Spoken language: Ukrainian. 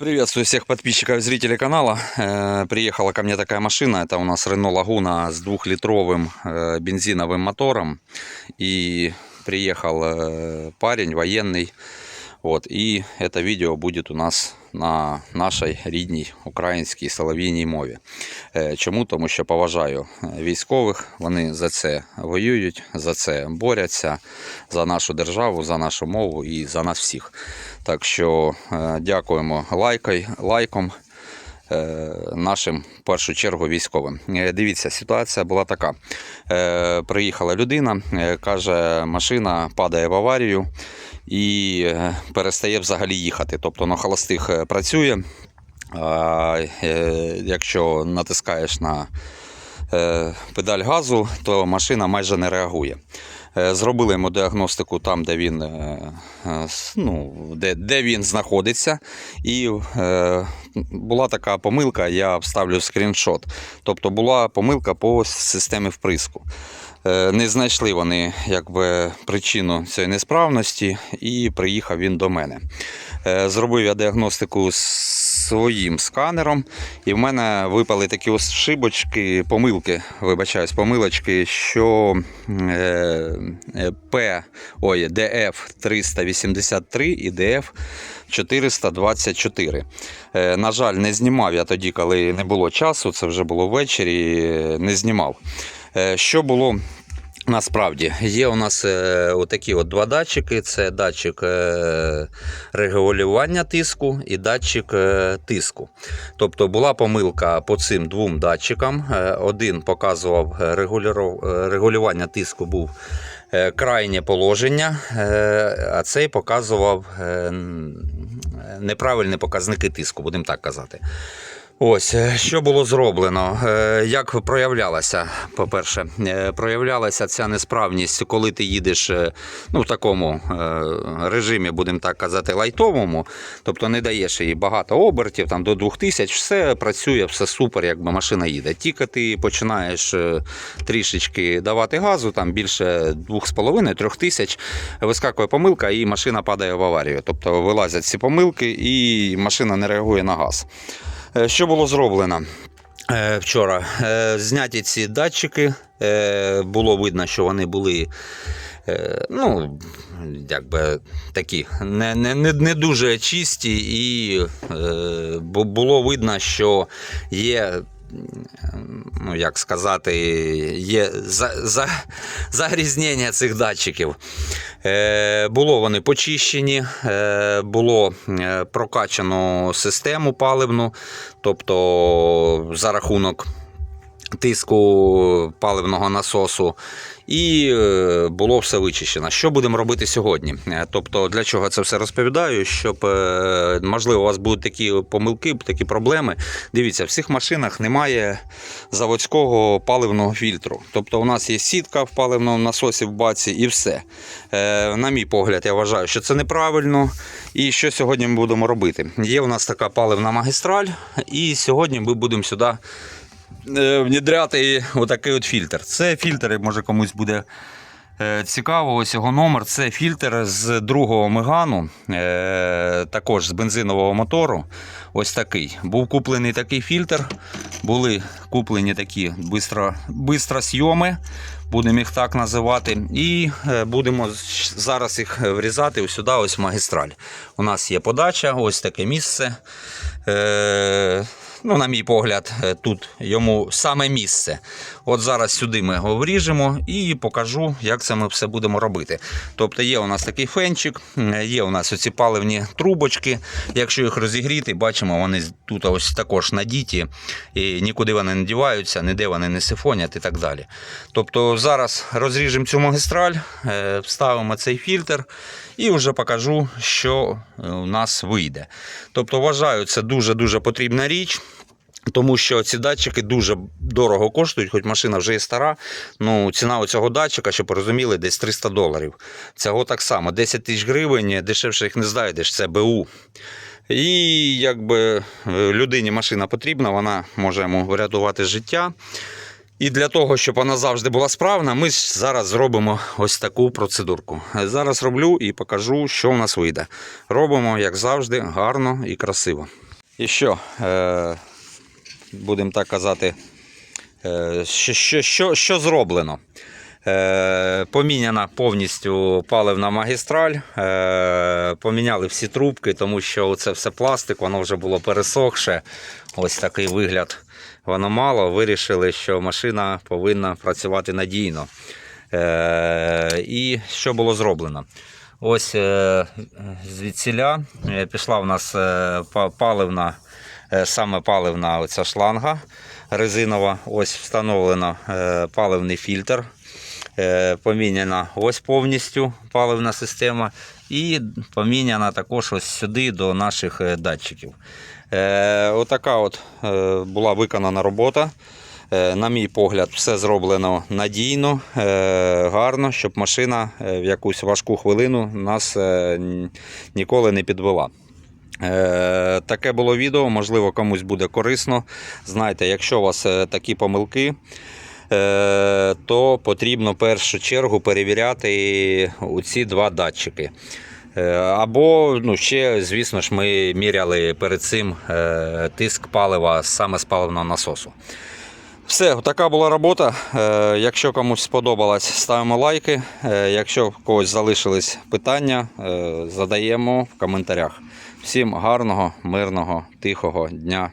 Приветствую всех подписчиков и зрителей канала. Э, Приехала ко мне такая машина. Это у нас Renault Laguna с двухлитровым э, бензиновым мотором. И приехал э, парень военный. Вот. И это видео будет у нас на нашій рідній українській соловійній мові. Е, Чому? Тому що поважаю е, військових, вони за це воюють, за це борються, за нашу державу, за нашу мову і за нас всіх. Так що е, дякуємо лайкой, лайком нашим в першу чергу військовим. Е, Дивіться, ситуація була така. Е, Приїхала людина, е, каже, машина падає в аварію і е, перестає взагалі їхати. Тобто на холостих е, працює. А е, якщо натискаєш на е, педаль газу, то машина майже не реагує. Е, Зробили йому діагностику там, де він, е, е, ну, де, де він знаходиться. І е, була така помилка, я вставлю скріншот. Тобто була помилка по системі вприску. Е, Не знайшли вони якби, причину цієї несправності, і приїхав він до мене. Е, Зробив я діагностику з своїм сканером, і в мене випали такі ось шибочки, помилки, вибачаюсь, помилочки, що е, е, ой, DF 383 і DF 424. Е, На жаль, не знімав я тоді, коли не було часу, це вже було ввечері, не знімав. Що було Насправді є у нас е, отакі от два датчики: це датчик е, регулювання тиску і датчик е, тиску. Тобто була помилка по цим двом датчикам. Один показував регулювання тиску був крайнє положення, а цей показував неправильні показники тиску, будемо так казати. Ось е, що було зроблено, Е, як проявлялася, по-перше, е, проявлялася ця несправність, коли ти їдеш ну, в такому режимі, будемо так казати, лайтовому, тобто не даєш їй багато обертів, там до 2000, все працює, все супер, якби машина їде. Тільки ти починаєш трішечки давати газу, там більше 2,5-3 тисяч, вискакує помилка і машина падає в аварію. Тобто вилазять ці помилки і машина не реагує на газ. Е, Що було зроблено? Е, Вчора Е, зняті ці датчики, було видно, що вони були ну, якби такі не, не, не, дуже чисті, і було видно, що є. Ну, як сказати, є за, за, загрізнення цих датчиків. Е, було вони почищені, е, було е, прокачано систему паливну, тобто за рахунок тиску паливного насосу, і е, було все вичищено. Що будемо робити сьогодні? Е, Тобто, для чого це все розповідаю? Щоб е, можливо у вас будуть такі помилки, такі проблеми. Дивіться, в всіх машинах немає заводського паливного фільтру. Тобто, у нас є сітка в паливному насосі в баці і все. На мій погляд, я вважаю, що це неправильно. І що сьогодні ми будемо робити? Є у нас така паливна магістраль, і сьогодні ми будемо сюди внідряти отакий от фільтр. Це фільтр, може комусь буде е, цікаво. Ось його номер. Це фільтр з другого мегану, е, також з бензинового мотору. Ось такий. Був куплений такий фільтр. Були куплені такі бистро, бистросйоми, будемо їх так називати. І е, будемо зараз їх врізати сюди, ось магістраль. У нас є подача, ось таке місце. Ну, на мій погляд, е, тут йому саме місце. От зараз сюди ми його вріжемо і покажу, як це ми все будемо робити. Тобто є у нас такий фенчик, є у нас оці паливні трубочки. Якщо їх розігріти, бачимо, вони тут ось також надіті, і нікуди вони не діваються, ніде вони не сифонять і так далі. Тобто зараз розріжемо цю магістраль, е, вставимо цей фільтр і вже покажу, що е, у нас вийде. Тобто, вважаю, це дуже-дуже потрібна річ. Тому що ці датчики дуже дорого коштують, хоч машина вже є стара. Ну, ціна цього датчика, щоб розуміли, десь 300 доларів. Цього так само, 10 тисяч гривень, дешевше їх не знайдеш, це БУ. І якби людині машина потрібна, вона може йому врятувати життя. І для того, щоб вона завжди була справна, ми зараз зробимо ось таку процедурку. Зараз роблю і покажу, що в нас вийде. Робимо, як завжди, гарно і красиво. І що, е, будемо так казати, е, що, що, що, що зроблено? Е, поміняна повністю паливна магістраль, е, поміняли всі трубки, тому що це все пластик, воно вже було пересохше. Ось такий вигляд воно мало. Вирішили, що машина повинна працювати надійно. І що було зроблено? Ось звідсіля пішла в нас паливна, саме паливна оця шланга резинова. Ось встановлено е, паливний фільтр. Е, Поміняна ось повністю паливна система, і поміняна також ось сюди до наших е, датчиків. Е, Отака от е, була виконана робота. Е, На мій погляд, все зроблено надійно, е, гарно, щоб машина е, в якусь важку хвилину нас е, ніколи не підвела. Е, Таке було відео, можливо, комусь буде корисно. Знаєте, якщо у вас е, такі помилки, е, то потрібно в першу чергу перевіряти ці два датчики. Або ну, ще, звісно ж, ми міряли перед цим тиск палива саме з паливного насосу. Все, така була робота. Якщо комусь сподобалось, ставимо лайки. Якщо в когось залишились питання, задаємо в коментарях. Всім гарного, мирного, тихого дня.